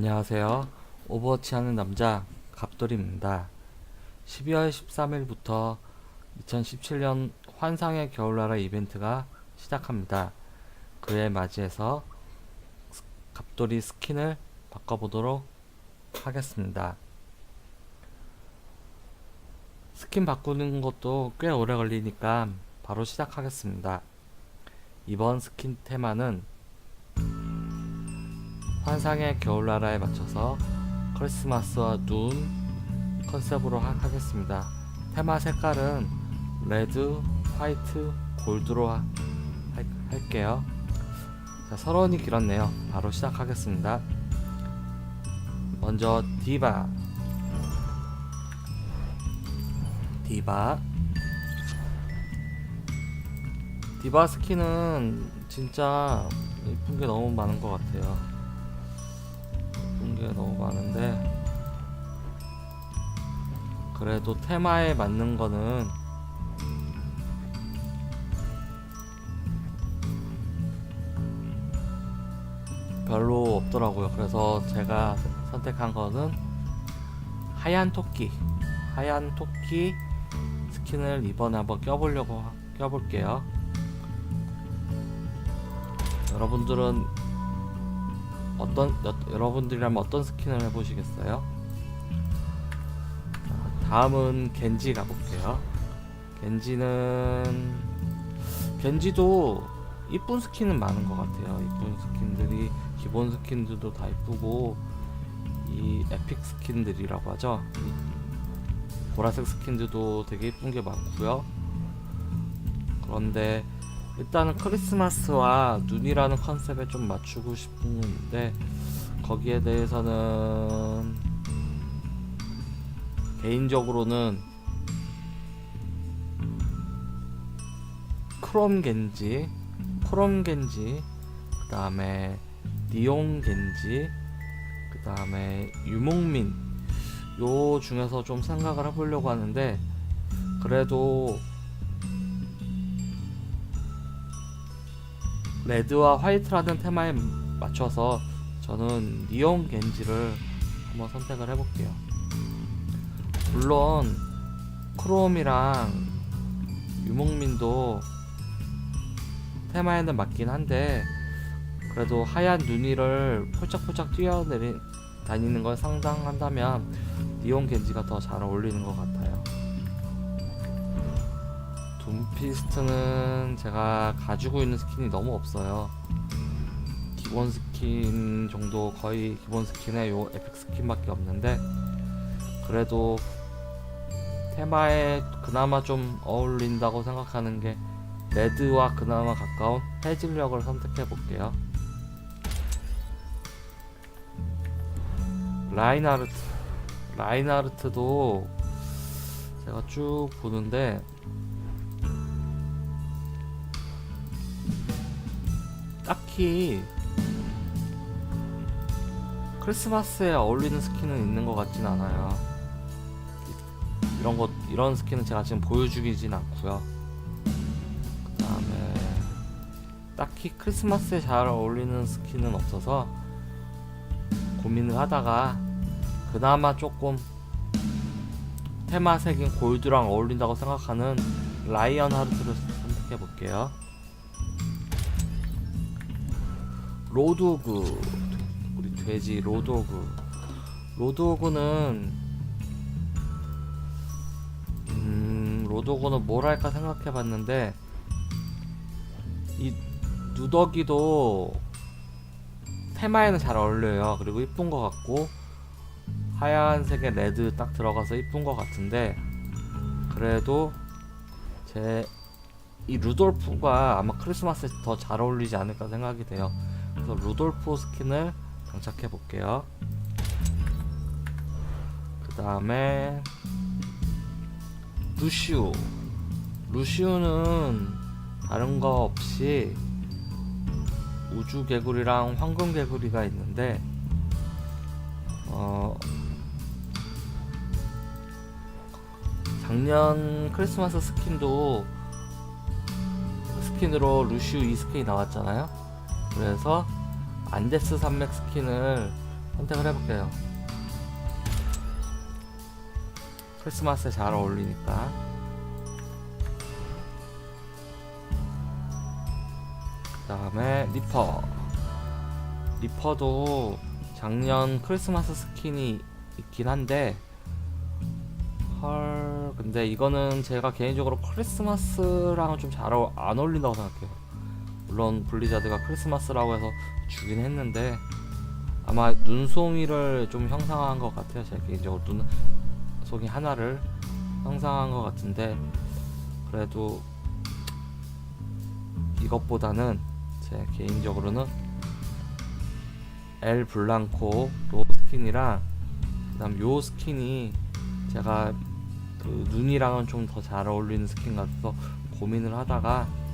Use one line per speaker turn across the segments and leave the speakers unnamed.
안녕하세요. 오버워치 하는 남자 갑돌입니다. 12월 13일부터 2017년 환상의 겨울나라 이벤트가 시작합니다. 그에 맞이해서 스- 갑돌이 스킨을 바꿔보도록 하겠습니다. 스킨 바꾸는 것도 꽤 오래 걸리니까 바로 시작하겠습니다. 이번 스킨 테마는 환상의 겨울나라에 맞춰서 크리스마스와 눈 컨셉으로 하, 하겠습니다. 테마 색깔은 레드, 화이트, 골드로 하, 할, 할게요. 자, 서론이 길었네요. 바로 시작하겠습니다. 먼저 디바 디바 디바 스킨은 진짜 이쁜 게 너무 많은 것 같아요. 게 너무 많은데 그래도 테마에 맞는 거는 별로 없더라고요. 그래서 제가 선택한 거는 하얀 토끼, 하얀 토끼 스킨을 이번에 한번 껴보려고 하- 껴볼게요. 여러분들은 어떤 여, 여러분들이라면 어떤 스킨을 해보시겠어요? 자, 다음은 겐지 가볼게요. 겐지는 겐지도 이쁜 스킨은 많은 것 같아요. 이쁜 스킨들이 기본 스킨들도 다 이쁘고 이 에픽 스킨들이라고 하죠. 이 보라색 스킨들도 되게 이쁜 게 많고요. 그런데 일단은 크리스마스와 눈이라는 컨셉에 좀 맞추고 싶은데 거기에 대해서는 개인적으로는 크롬 겐지, 크롬 겐지, 그 다음에 니온 겐지, 그 다음에 유목민. 요 중에서 좀 생각을 해보려고 하는데 그래도 레드와 화이트라는 테마에 맞춰서 저는 니온 겐지를 한번 선택을 해볼게요. 물론 크롬이랑 유목민도 테마에는 맞긴 한데 그래도 하얀 눈이를 폴짝폴짝 뛰어내리 다니는 걸 상상한다면 니온 겐지가 더 잘 어울리는 것 같아요. 둠피스트는 제가 가지고 있는 스킨이 너무 없어요. 기본 스킨 정도 거의 기본 스킨에 요 에픽 스킨밖에 없는데 그래도 테마에 그나마 좀 어울린다고 생각하는 게 레드와 그나마 가까운 해질녘을 선택해 볼게요. 라인하르트 라인하르트도 제가 쭉 보는데 딱히 크리스마스에 어울리는 스킨은 있는 것 같진 않아요. 이- 이런 것 이런 스킨은 제가 지금 보여주기진 않고요. 그다음에 딱히 크리스마스에 잘 어울리는 스킨은 없어서 고민을 하다가 그나마 조금 테마색인 골드랑 어울린다고 생각하는 라이언 하르트를 선택해 볼게요. 로드오그 우리 돼지 로드오그. 로드오그는 음 로드오그는 뭘 할까 생각해 봤는데 이 누더기도 테마에는 잘 어울려요. 그리고 이쁜 것 같고 하얀색의 레드 딱 들어가서 이쁜 것 같은데 그래도 제 이 루돌프가 아마 크리스마스에 더 잘 어울리지 않을까 생각이 돼요 그래서 루돌프 스킨을 장착해 볼게요. 그 다음에 루시우. 루시우는 다른 거 없이 우주 개구리랑 황금 개구리가 있는데 어 작년 크리스마스 스킨도 스킨으로 루시우 이 스킨이 나왔잖아요. 그래서 안데스 산맥 스킨을 선택을 해볼게요. 크리스마스에 잘 어울리니까. 그 다음에 리퍼. 리퍼도 작년 크리스마스 스킨이 있긴 한데, 헐, 근데 이거는 제가 개인적으로 크리스마스랑은 좀 잘 안 어울린다고 생각해요. 물론 블리자드가 크리스마스라고 해서 주긴 했는데, 아마 눈송이를 좀 형상화한 것 같아요. 제 개인적으로 눈송이 하나를 형상화한 것 같은데 그래도 이것보다는 제 개인적으로는 엘 블랑코 로 스킨이랑 그다음 요 스킨이 제가 그 눈이랑은 좀 더 잘 어울리는 스킨 같아서 고민을 하다가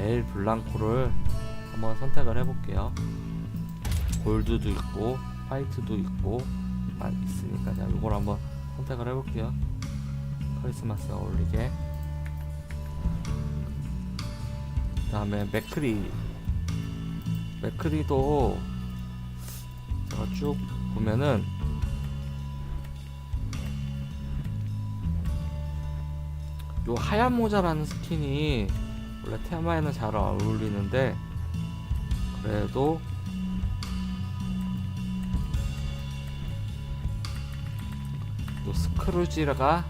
엘 블랑코를 한번 선택을 해볼게요. 골드도 있고 화이트도 있고 아, 있으니까 제가 이걸 한번 선택을 해볼게요. 크리스마스에 어울리게. 그 다음에 맥크리. 맥크리도 제가 쭉 보면은 요 하얀 모자라는 스킨이 원래 테마에는 잘 어울리는데 그래도 또 스크루지가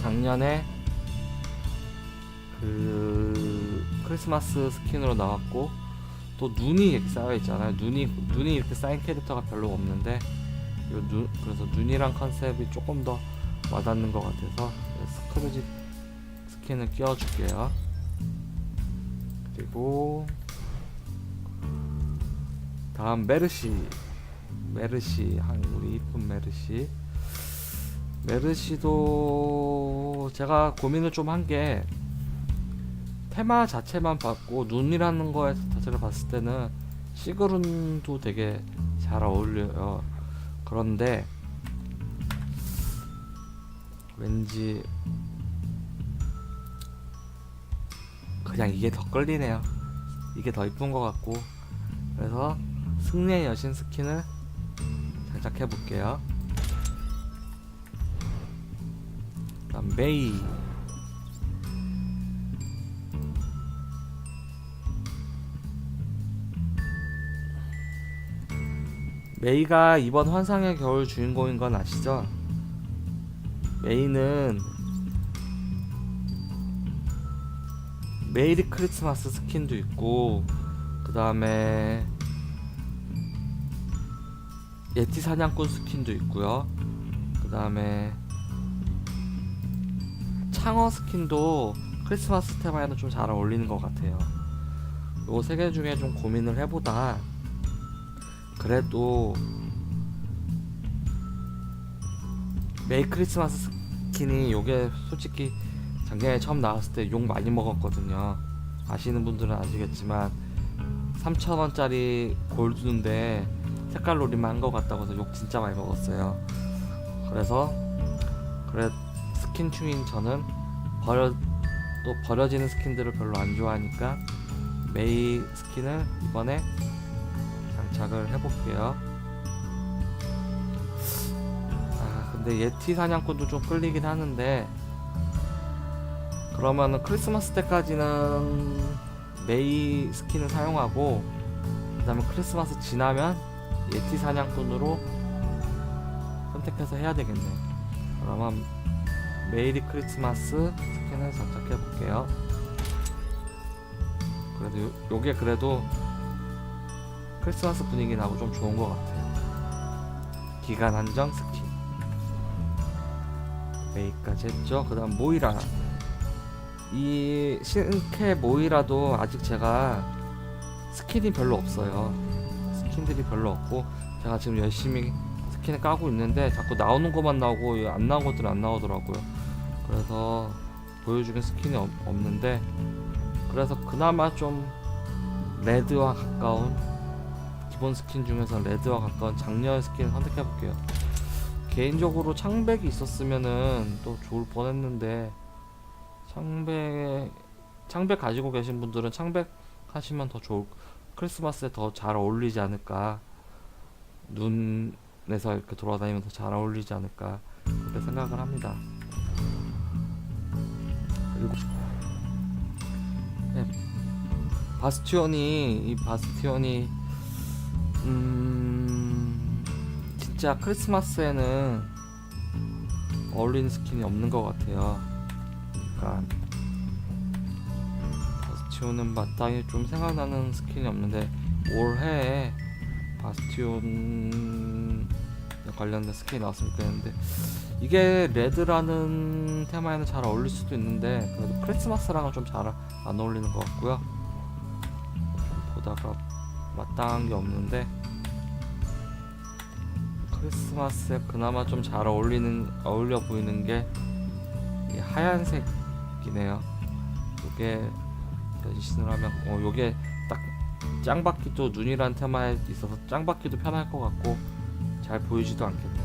작년에 그 크리스마스 스킨으로 나왔고 또 눈이 이렇게 쌓여 있잖아요. 눈이 눈이 이렇게 쌓인 캐릭터가 별로 없는데 요 눈, 그래서 눈이랑 컨셉이 조금 더 와닿는 것 같아서 스크루지 스킨을 끼워줄게요. 그리고 다음 메르시 메르시 한 우리 이쁜 메르시 메르시도 제가 고민을 좀 한 게 테마 자체만 봤고 눈이라는 거에 자체를 봤을 때는 시그룬도 되게 잘 어울려요. 그런데 왠지 그냥 이게 더 끌리네요. 이게 더 이쁜 것 같고 그래서 승리의 여신 스킨을 장착해 볼게요. 다음 메이 메이가 이번 환상의 겨울 주인공인 건 아시죠? 메이는 메이리 크리스마스 스킨도 있고 그 다음에 예티 사냥꾼 스킨도 있고요 그 다음에 창어 스킨도 크리스마스 테마에는 좀 잘 어울리는 것 같아요. 요 세 개 중에 좀 고민을 해보다 그래도 메이 크리스마스 스킨이 요게 솔직히 작년에 처음 나왔을 때 욕 많이 먹었거든요. 아시는 분들은 아시겠지만 3,000원짜리 골드인데 색깔 놀이만 한 것 같다고 해서 욕 진짜 많이 먹었어요. 그래서 그래 스킨 충인 저는 버려 또 버려지는 스킨들을 별로 안 좋아하니까 메이 스킨을 이번에 장착을 해볼게요. 아 근데 예티 사냥꾼도 좀 끌리긴 하는데 그러면은 크리스마스 때까지는 메이 스킨을 사용하고 그 다음에 크리스마스 지나면 예티 사냥꾼으로 선택해서 해야 되겠네. 그러면 메이리 크리스마스 스킨을 장착해 볼게요. 그래도 요, 요게 그래도 크리스마스 분위기 나고 좀 좋은 것 같아요. 기간 한정 스킨. 메이까지 했죠. 그 다음 모이라. 이 신캐 모이라도 아직 제가 스킨이 별로 없어요. 스킨들이 별로 없고 제가 지금 열심히 스킨을 까고 있는데 자꾸 나오는 것만 나오고 안 나온 것들은 안 나오더라고요. 그래서 보여주는 스킨이 없, 없는데 그래서 그나마 좀 레드와 가까운 기본 스킨 중에서 레드와 가까운 작년 스킨을 선택해 볼게요. 개인적으로 창백이 있었으면은 또 좋을 뻔했는데 창백 창백 가지고 계신 분들은 창백 하시면 더 좋을 크리스마스에 더 잘 어울리지 않을까 눈에서 이렇게 돌아다니면 더잘 어울리지 않을까 그렇게 생각을 합니다. 그리고 네, 바스티온이 이 바스티온이 음 진짜 크리스마스에는 어울리는 스킨이 없는 것 같아요. 그러니까 바스티온은 마땅히 좀 생각나는 스킨이 없는데 올해 바스티온 관련된 스킨이 나왔으면 좋겠는데 이게 레드라는 테마에는 잘 어울릴 수도 있는데 그래도 크리스마스랑은 좀 잘 안 어울리는 것 같고요. 좀 보다가 마땅한 게 없는데 크리스마스에 그나마 좀 잘 어울리는 어울려 보이는 게이 하얀색 이네요. 요게 변신을 하면 어 요게 딱 짱받기도 눈이란 테마에 있어서 짱받기도 편할 것 같고 잘 보이지도 않겠네요.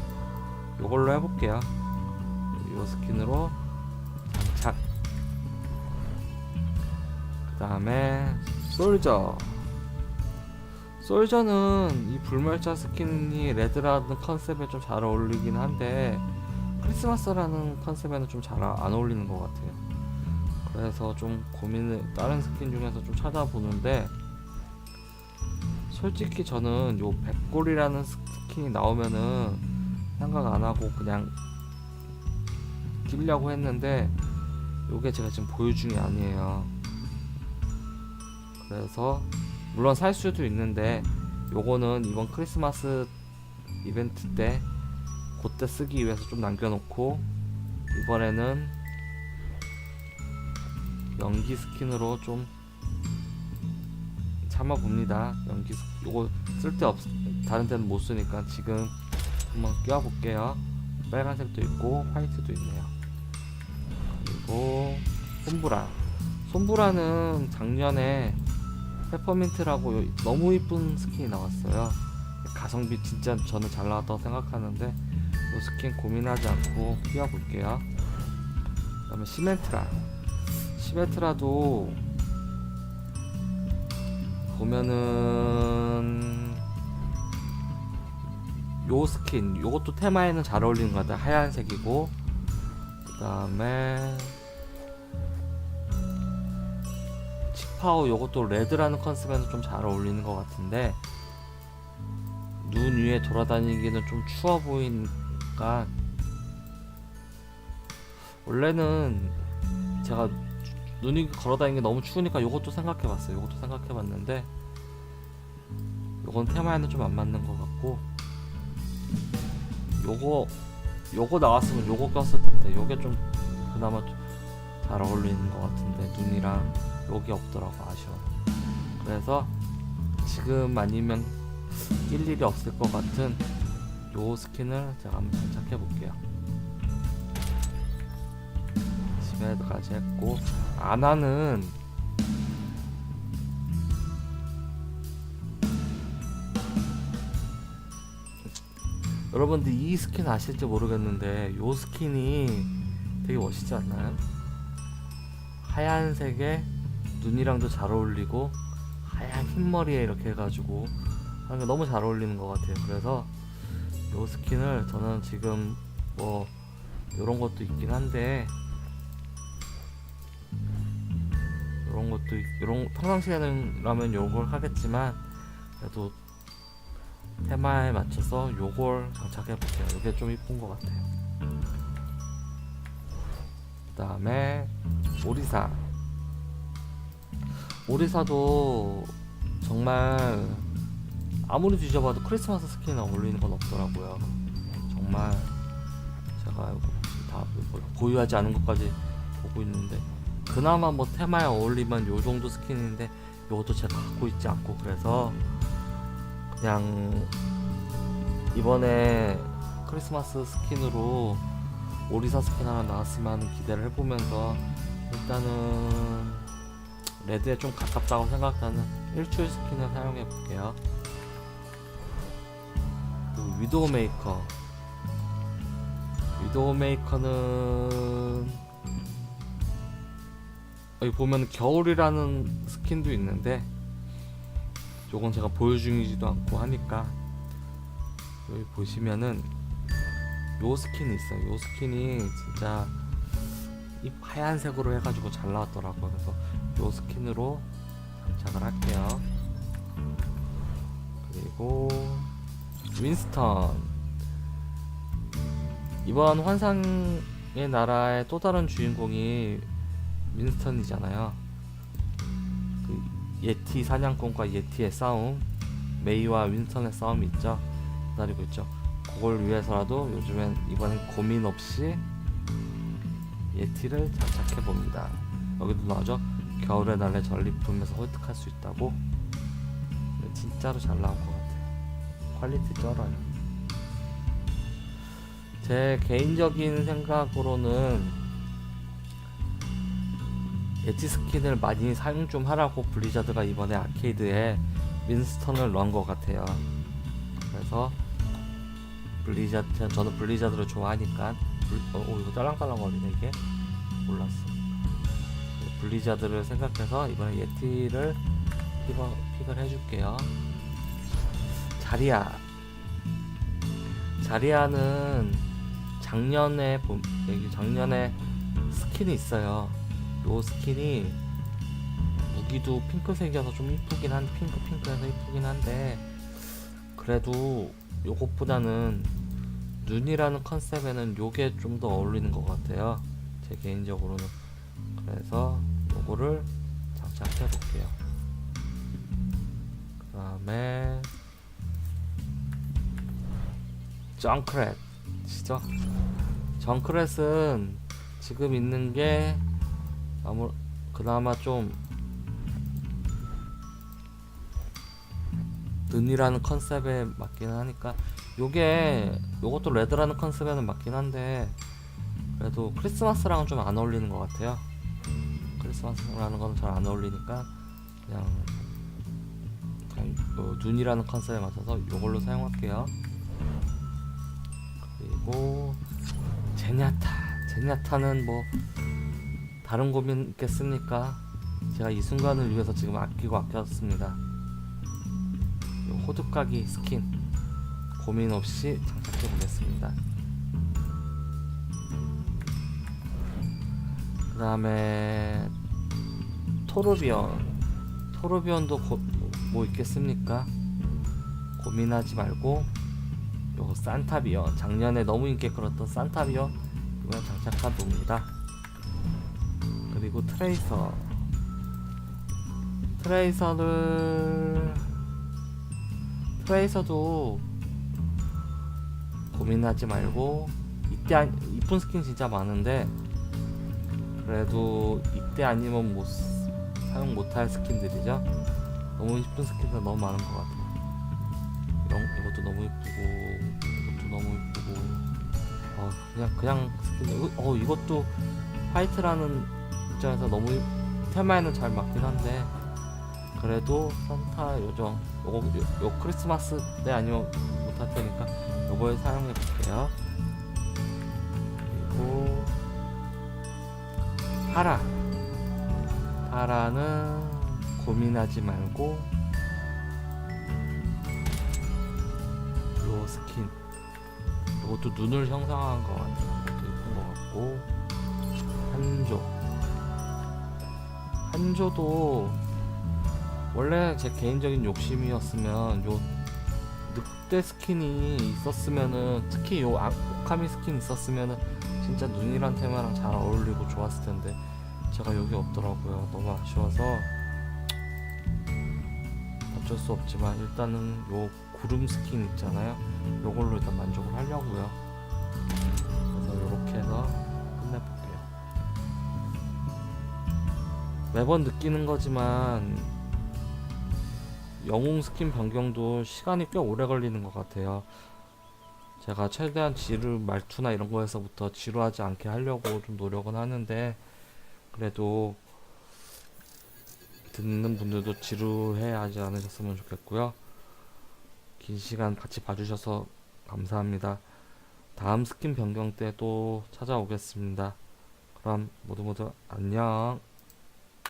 요걸로 해볼게요. 요 스킨으로 장착. 그 다음에 솔저. 솔저는 이 불멸자 스킨이 레드라는 컨셉에 좀 잘 어울리긴 한데 크리스마스라는 컨셉에는 좀 잘 안 어울리는 것 같아요. 그래서 좀 고민을 다른 스킨 중에서 좀 찾아보는데 솔직히 저는 요 백골이라는 스킨이 나오면은 생각 안 하고 그냥 끼려고 했는데 요게 제가 지금 보유 중이 아니에요. 그래서 물론 살 수도 있는데 요거는 이번 크리스마스 이벤트 때 그때 쓰기 위해서 좀 남겨놓고 이번에는 연기 스킨으로 좀 참아봅니다. 연기 스 요거 쓸데 없 다른 데는 못 쓰니까 지금 한번 껴볼게요. 빨간색도 있고 화이트도 있네요. 그리고 솜브라. 솜브라는 작년에 페퍼민트라고 요- 너무 이쁜 스킨이 나왔어요. 가성비 진짜 저는 잘 나왔다고 생각하는데 이 스킨 고민하지 않고 끼워볼게요. 그다음에 시멘트라. 시멘트라도 보면은 요 스킨 요것도 테마에는 잘 어울리는 것 같아요. 하얀색이고 그 다음에 치파오 요것도 레드라는 컨셉에는 좀 잘 어울리는 것 같은데 눈 위에 돌아다니기는 좀 추워 보이니까 원래는 제가 눈이 걸어다니는 게 너무 추우니까 요것도 생각해봤어요. 요것도 생각해봤는데 요건 테마에는 좀 안 맞는 것 같고 요거 요거 나왔으면 요거 꼈을 텐데 요게 좀 그나마 좀잘 어울리는 것 같은데 눈이랑 요게 없더라고 아쉬워. 그래서 지금 아니면 낄 일이 없을 것 같은 요 스킨을 제가 한번 장착해 볼게요. 집에까지 했고 아나는 여러분들 이 스킨 아실지 모르겠는데 요 스킨이 되게 멋있지 않나요? 하얀색에 눈이랑도 잘 어울리고 하얀 흰머리에 이렇게 해가지고 하는 게 너무 잘 어울리는 것 같아요. 그래서 요 스킨을 저는 지금 뭐 요런 것도 있긴 한데 요런 것도 있- 요런 평상시에는 라면 요걸 하겠지만 그래도 테마에 맞춰서 요걸 장착해 볼게요. 요게 좀 이쁜 것 같아요. 그 다음에 오리사. 오리사도 정말 아무리 뒤져봐도 크리스마스 스킨이나 어울리는 건 없더라고요. 정말 제가 다 보유하지 않은 것까지 보고 있는데 그나마 뭐 테마에 어울리면 요 정도 스킨인데 요것도 제가 갖고 있지 않고 그래서 그냥 이번에 크리스마스 스킨으로 오리사 스킨 하나 나왔으면 기대를 해보면서 일단은 레드에 좀 가깝다고 생각하는 일출 스킨을 사용해 볼게요. 위도우 메이커. 위도우 메이커는 여기 보면 겨울이라는 스킨도 있는데 요건 제가 보여 중이지도 않고 하니까 여기 보시면은 요 스킨이 있어요. 요 스킨이 진짜 이 하얀색으로 해가지고 잘 나왔더라고요. 그래서 요 스킨으로 장착을 할게요. 그리고 윈스턴 이번 환상의 나라의 또 다른 주인공이 윈스턴이잖아요. 그 예티 사냥꾼과 예티의 싸움, 메이와 윈스턴의 싸움이 있죠. 기다리고 있죠. 그걸 위해서라도 요즘엔 이번엔 고민 없이 예티를 장착해 봅니다. 여기도 나오죠. 겨울의 날에 전리품에서 획득할 수 있다고. 근데 진짜로 잘 나온 것 같아요. 퀄리티 쩔어요. 제 개인적인 생각으로는 예티 스킨을 많이 사용 좀 하라고 블리자드가 이번에 아케이드에 윈스턴을 넣은 것 같아요. 그래서 블리자드 저는 블리자드를 좋아하니까 블, 어, 어, 이거 딸랑딸랑거리네 이게 몰랐어. 블리자드를 생각해서 이번에 예티를 픽을, 픽을 해줄게요. 자리야. 자리야는 작년에 봄- 여기 작년에 스킨이 있어요. 요 스킨이 무기도 핑크색이어서 좀 이쁘긴 한 핑크 핑크해서 이쁘긴 한데 그래도 요것보다는 눈이라는 컨셉에는 요게 좀 더 어울리는 것 같아요. 제 개인적으로는 그래서 요거를 장착해 볼게요. 그 다음에 정크렛 시죠? 정크렛은 지금 있는 게 아무 그나마 좀 눈이라는 컨셉에 맞긴 하니까 요게 요것도 레드라는 컨셉에는 맞긴 한데 그래도 크리스마스랑은 좀 안 어울리는 것 같아요. 크리스마스라는 건 잘 안 어울리니까 그냥 요 눈이라는 컨셉에 맞춰서 요걸로 사용할게요. 그리고 제냐타 제냐타는 뭐 다른 고민 있겠습니까? 제가 이 순간을 위해서 지금 아끼고 아꼈습니다. 요 호두까기 스킨 고민 없이 장착해 보겠습니다. 그 다음에 토르비온 토르비온도 고, 뭐 있겠습니까? 고민하지 말고 요 산타비온 작년에 너무 인기 끌었던 산타비온 이번 장착한 봅니다. 그리고 트레이서. 트레이서를 트레이서도 고민하지 말고 이때 안, 이쁜 스킨 진짜 많은데 그래도 이때 아니면 못 쓰- 사용 못할 스킨들이죠. 너무 이쁜 스킨들 너무 많은 것 같아요. 이런 이것도 너무 이쁘고 이것도 너무 이쁘고. 어 그냥 그냥 스킨 어 이것도 화이트라는 입장에서 너무 이- 테마에는 잘 맞긴 한데 그래도 산타 요정 요거 요, 요 크리스마스 때 아니면 못할 테니까 요거에 사용해 볼게요. 그리고 파라. 파라는 고민하지 말고 요 스킨 요것도 눈을 형상화한 것 같아요 이것도 것 같고 한조 한조도 원래 제 개인적인 욕심이었으면 요 늑대 스킨이 있었으면은 특히 요 아- 오카미 스킨 있었으면은 진짜 눈이란 테마랑 잘 어울리고 좋았을 텐데 제가 여기 없더라고요. 너무 아쉬워서 어쩔 수 없지만 일단은 요 구름 스킨 있잖아요. 요걸로 일단 만족을 하려고요. 그래서 요렇게 해서 매번 느끼는 거지만 영웅 스킨 변경도 시간이 꽤 오래 걸리는 것 같아요. 제가 최대한 지루 말투나 이런 거에서부터 지루하지 않게 하려고 좀 노력은 하는데 그래도 듣는 분들도 지루해하지 않으셨으면 좋겠고요. 긴 시간 같이 봐주셔서 감사합니다. 다음 스킨 변경 때 또 찾아오겠습니다. 그럼 모두 모두 안녕.